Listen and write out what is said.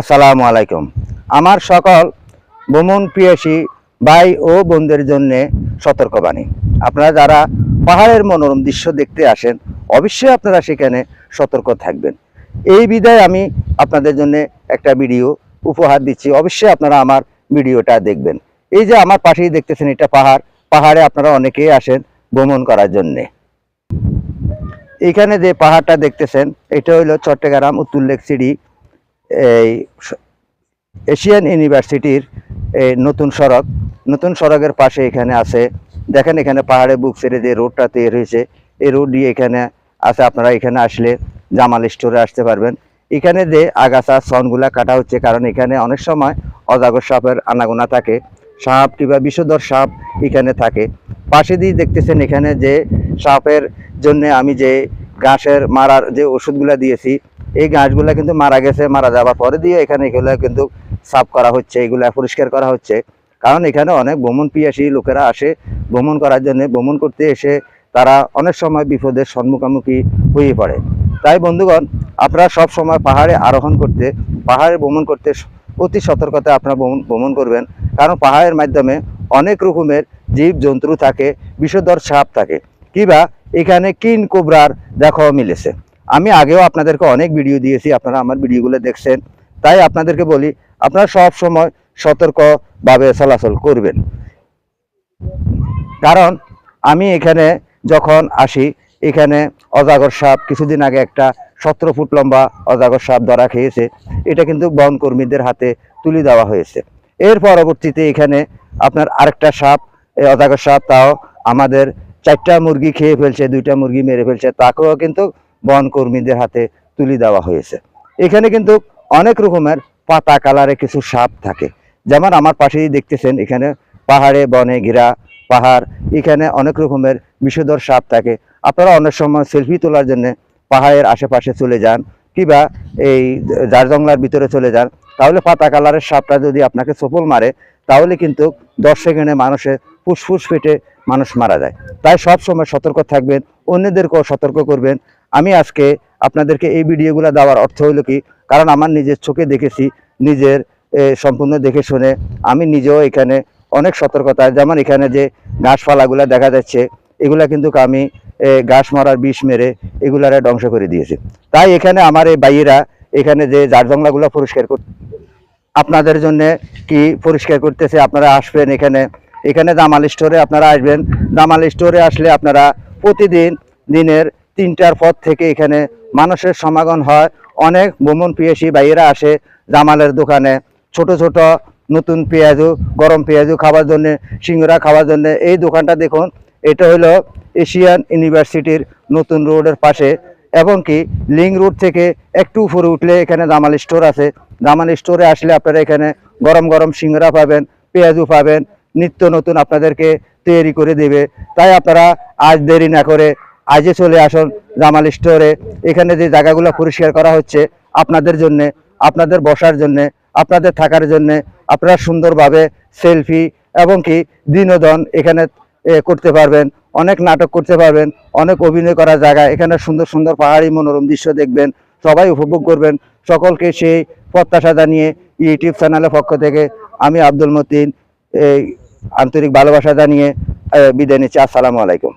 আসসালামু আলাইকুম। আমার সকল ভ্রমণ প্রিয়সী ভাই ও বোনদের জন্য সতর্কবাণী। আপনারা যারা পাহাড়ের মনোরম দৃশ্য দেখতে আসেন, অবশ্যই আপনারা সেখানে সতর্ক থাকবেন। এই বিদায় আমি আপনাদের জন্য একটা ভিডিও উপহার দিচ্ছি। অবশ্যই আপনারা আমার ভিডিওটা দেখবেন। এই যে আমার পাশেই দেখতেছেন এটা পাহাড়। পাহাড়ে আপনারা অনেকেই আসেন ভ্রমণ করার জন্যে। এখানে যে পাহাড়টা দেখতেছেন, এটা হলো চট্টগ্রাম উত্তর লেক সিটি। এই এশিয়ান ইউনিভার্সিটির এই নতুন সড়ক, নতুন সড়কের পাশে এখানে আছে, দেখেন এখানে পাহাড়ে বুক ছেড়ে যে রোডটা তৈরি হয়েছে। এই রোড দিয়ে এখানে আছে, আপনারা এখানে আসলে জামাল স্টোরে আসতে পারবেন। এখানে যে আগাছা, সনগুলা কাটা হচ্ছে, কারণ এখানে অনেক সময় অজাগর সাপের আনাগোনা থাকে। সাপ কিংবা বিষধর সাপ এখানে থাকে। পাশে দিয়ে দেখতেছেন এখানে যে সাপের জন্য আমি যে ঘাসের মারার যে ওষুধগুলা দিয়েছি এই ঘাসগুলা কিন্তু মারা গেছে, মারা যাওয়ার পরে দিয়ে এখানে এগুলো কিন্তু সাফ করা হচ্ছে, এগুলা পরিষ্কার করা হচ্ছে। কারণ এখানে অনেক ভ্রমণ পিয়াসী লোকেরা আসে ভ্রমণ করার জন্য, ভ্রমণ করতে এসে তারা অনেক সময় বিপদের সম্মুখামুখি হয়ে পড়ে। তাই বন্ধুগণ, আপনারা সব সময় পাহাড়ে আরোহণ করতে, পাহাড়ে ভ্রমণ করতে অতি সতর্কতা আপনারা ভ্রমণ ভ্রমণ করবেন। কারণ পাহাড়ের মাধ্যমে অনেক রকমের জীব জন্তু থাকে, বিষধর সাপ থাকে। কিবা এখানে কিন কোবরার দেখাও মিলেছে। আমি আগেও আপনাদেরকে অনেক ভিডিও দিয়েছি, আপনারা আমার ভিডিওগুলো দেখছেন। তাই আপনাদেরকে বলি, আপনারা সব সময় সতর্কভাবে চলাচল করবেন। কারণ আমি এখানে যখন আসি, এখানে অজাগর সাপ, কিছুদিন আগে একটা সতেরো ফুট লম্বা অজাগর সাপ ধরা খেয়েছে। এটা কিন্তু বন কর্মীদের হাতে তুলে দেওয়া হয়েছে। এর পরবর্তীতে এখানে আপনার আরেকটা সাপ এই অজাগর সাপ, তাও আমাদের চারটা মুরগি খেয়ে ফেলছে, দুইটা মুরগি মেরে ফেলছে, তাকেও কিন্তু বন কর্মীদের হাতে তুলে দেওয়া হয়েছে। এখানে কিন্তু অনেক রকমের পাতা কালারে কিছু সাপ থাকে। যেমন আমার পাশেই দেখতেছেন, এখানে পাহাড়ে বনে ঘেরা পাহাড়, এখানে অনেক রকমের বিষধর সাপ থাকে। আপনারা অনেক সময় সেলফি তোলার জন্য পাহাড়ের আশেপাশে চলে যান, কিবা এই জার জঙ্গলার ভিতরে চলে যান। তাহলে পাতা কালারের সাপটা যদি আপনাকে চপল মারে, তাহলে কিন্তু দশ সেকেন্ডে মানুষের ফুসফুস ফেটে মানুষ মারা যায়। তাই সব সময় সতর্ক থাকবেন, অন্যদেরকেও সতর্ক করবেন আমি আজকে আপনাদেরকে এই ভিডিওগুলো দেওয়ার অর্থ হলো কি, কারণ আমার নিজের চোখে দেখেছি, নিজের সম্পূর্ণ দেখে শুনে আমি নিজেও এখানে অনেক সতর্কতা, যেমন এখানে যে ঘাসপালাগুলো দেখা যাচ্ছে, এগুলা কিন্তু আমি ঘাস মারার বিষ মেরে এগুলারে ধ্বংস করে দিয়েছি। তাই এখানে আমার এই বাইয়েরা এখানে যে জার জংলাগুলো পরিষ্কার কর, আপনাদের জন্য কি পরিষ্কার করতেছে, আপনারা আসবেন এখানে। এখানে দামাল স্টোরে আপনারা আসবেন। দামাল স্টোরে আসলে আপনারা প্রতিদিন দিনের তিনটার পর থেকে এখানে মানুষের সমাগম হয়। অনেক ভ্রমণ পিয়াসী ভাইয়েরা আসে জামালের দোকানে। ছোট ছোট নতুন পেঁয়াজু, গরম পেঁয়াজু খাওয়ার জন্য সিঙ্গরা খাওয়ার জন্য। এই দোকানটা দেখুন, এটা হলো এশিয়ান ইউনিভার্সিটির নতুন রোডের পাশে। এবং কি, লিং রোড থেকে একটু উপরে উঠলে এখানে জামাল স্টোর আছে। জামাল স্টোরে আসলে আপনারা এখানে গরম গরম সিঙ্গরা পাবেন, পেঁয়াজু পাবেন, নিত্য নতুন আপনাদেরকে তৈরি করে দেবে। তাই আপনারা আজ দেরি না করে আজই চলে আসুন জামাল স্টোরে। এখানে যে জায়গাগুলো পরিষ্কার করা হচ্ছে, আপনাদের জন্য, আপনাদের বসার জন্য, আপনাদের থাকার জন্য, আপনারা সুন্দরভাবে সেলফি এবং কি বিনোদন এখানে করতে পারবেন। অনেক নাটক করতে পারবেন, অনেক অভিনয় করার জায়গা। এখানে সুন্দর সুন্দর পাহাড়ি মনোরম দৃশ্য দেখবেন, সবাই উপভোগ করবেন। সকলকে সেই প্রত্যাশা জানিয়ে ইউটিউব চ্যানেলের পক্ষ থেকে আমি আব্দুল মতিন, এই আন্তরিক ভালোবাসা জানিয়ে বিদায় নিচ্ছি। আসসালামু আলাইকুম।